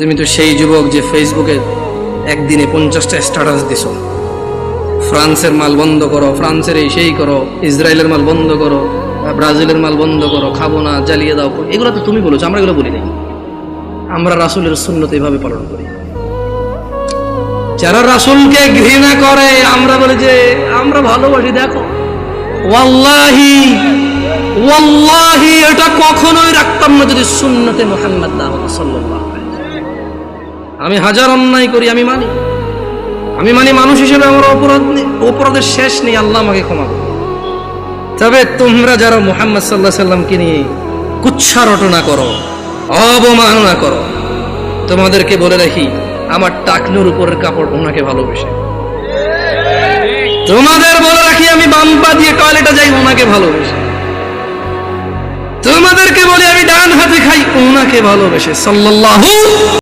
তুমি তো সেই যুবক যে ফেসবুকে একদিনে পঞ্চাশটা স্ট্যাটাস দিছ। ফ্রান্সের মাল বন্ধ করো, ফ্রান্সের এই সেই করো, ইসরায়েলের মাল বন্ধ করো, ব্রাজিলের মাল বন্ধ করো, খাব না, জ্বালিয়ে দাও, এগুলো তো তুমি বলেছ, আমরা এগুলো বলি নাই। আমরা রাসুলের সুন্নত এইভাবে পালন করি। যারা রাসুলকে ঘৃণা করে, আমরা বলি যে, আমরা ভালোবাসি, দেখো। ওয়াল্লাহি ওয়াল্লাহি, এটা কখনোই রাখতাম না যদি সুন্নতে মোহাম্মদ হতো, সাল্লাল্লাহু। আমি হাজার অন্যায় করি, আমি মানি। আমি মানি মানুষ হিসেবে আমার অপরাধ নেই অপরাধের শেষ নেই, আল্লাহ আমাকে ক্ষমা তবে তোমরা যারা মোহাম্মদ সাল্লাহ সাল্লামকে নিয়ে কুচ্ছা রটনা করো, অবমাননা করো, তোমাদেরকে বলে রাখি, আমার টাকনুর উপরের কাপড় ওনাকে ভালোবেসে। তোমাদের বলে রাখি, আমি বাম্পা দিয়ে টয়লেটে যাই, ওনাকে ভালোবেসে। তোমাদেরকে বলি, আমি ডান হাতে খাই, ওনাকে ভালোবেসে। সাল্লাল্লাহু